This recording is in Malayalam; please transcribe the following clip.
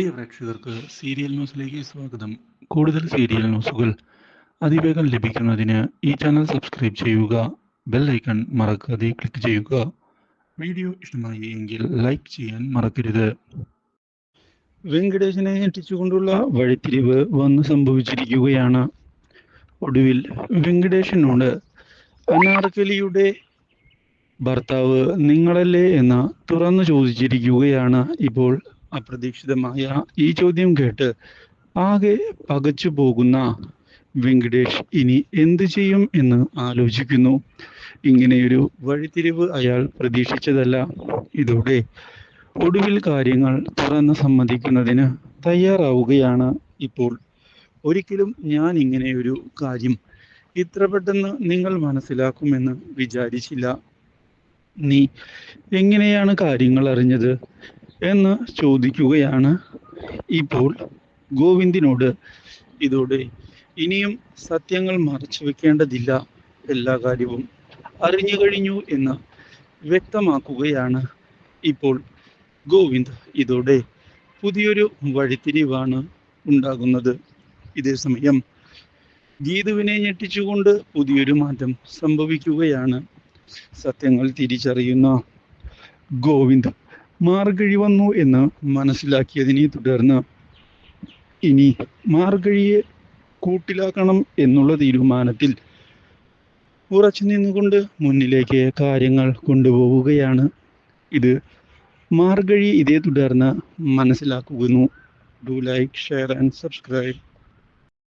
പ്രിയ പ്രേക്ഷകർക്ക് സീരിയൽ ന്യൂസിലേക്ക് സ്വാഗതം. കൂടുതൽ സീരിയൽ ന്യൂസുകൾ അതിവേഗം ലഭിക്കുന്നതിന് ഈ ചാനൽ സബ്സ്ക്രൈബ് ചെയ്യുക ബെൽ ഐക്കൺ മറക്കാതെ ക്ലിക്ക് ചെയ്യുക. വീഡിയോ ഇഷ്ടമായി എങ്കിൽ ലൈക്ക് ചെയ്യാൻ മറക്കരുത്. വെങ്കടേശനെ ഞെട്ടിച്ചുകൊണ്ടുള്ള വഴിത്തിരിവ് വന്ന് സംഭവിച്ചിരിക്കുകയാണ്. ഒടുവിൽ വെങ്കടേശനോട് അനാർക്കലിയുടെ ഭർത്താവ് നിങ്ങളല്ലേ? എന്ന് തുറന്നു ചോദിച്ചിരിക്കുകയാണ് ഇപ്പോൾ അപ്രതീക്ഷിതമായ ഈ ചോദ്യം കേട്ട് ആകെ പകച്ചു പോകുന്ന വെങ്കടേഷ് ഇനി എന്ത് ചെയ്യും എന്ന് ആലോചിക്കുന്നു. ഇങ്ങനെയൊരു വഴിത്തിരിവ് അയാൾ പ്രതീക്ഷിച്ചതല്ല. ഇതോടെ ഒടുവിൽ കാര്യങ്ങൾ തുറന്ന് സമ്മതിക്കുന്നതിന് തയ്യാറാവുകയാണ് ഇപ്പോൾ. ഒരിക്കലും ഞാൻ ഇങ്ങനെയൊരു കാര്യം ഇത്ര പെട്ടെന്ന് നിങ്ങൾ മനസ്സിലാക്കുമെന്ന് വിചാരിച്ചില്ല. നീ എങ്ങനെയാണ് കാര്യങ്ങൾ അറിഞ്ഞത്? എന്ന് ചോദിക്കുകയാണ് ഇപ്പോൾ ഗോവിന്ദിനോട് ഇതോടെ. ഇനിയും സത്യങ്ങൾ മറച്ചു വെക്കേണ്ടതില്ല എല്ലാ കാര്യവും അറിഞ്ഞു കഴിഞ്ഞു എന്ന് വ്യക്തമാക്കുകയാണ് ഇപ്പോൾ ഗോവിന്ദ് ഇതോടെ. പുതിയൊരു വഴിത്തിരിവാണ് ഉണ്ടാകുന്നത്. ഇതേസമയം ഗീതുവിനെ ഞെട്ടിച്ചുകൊണ്ട് പുതിയൊരു മാറ്റം സംഭവിക്കുകയാണ്. സത്യങ്ങൾ തിരിച്ചറിയുന്ന ഗോവിന്ദ് മാർഗഴി വന്നു എന്ന് മനസ്സിലാക്കിയതിനെ തുടർന്ന് ഇനി മാർഗഴിയെ കൂട്ടിലാക്കണം എന്നുള്ള തീരുമാനത്തിൽ ഉറച്ചു നിന്നുകൊണ്ട് മുന്നിലേക്ക് കാര്യങ്ങൾ കൊണ്ടുപോവുകയാണ്. ഇത് മാർഗഴി ഇതേ തുടർന്ന് മനസ്സിലാക്കുന്നു. Do like share and subscribe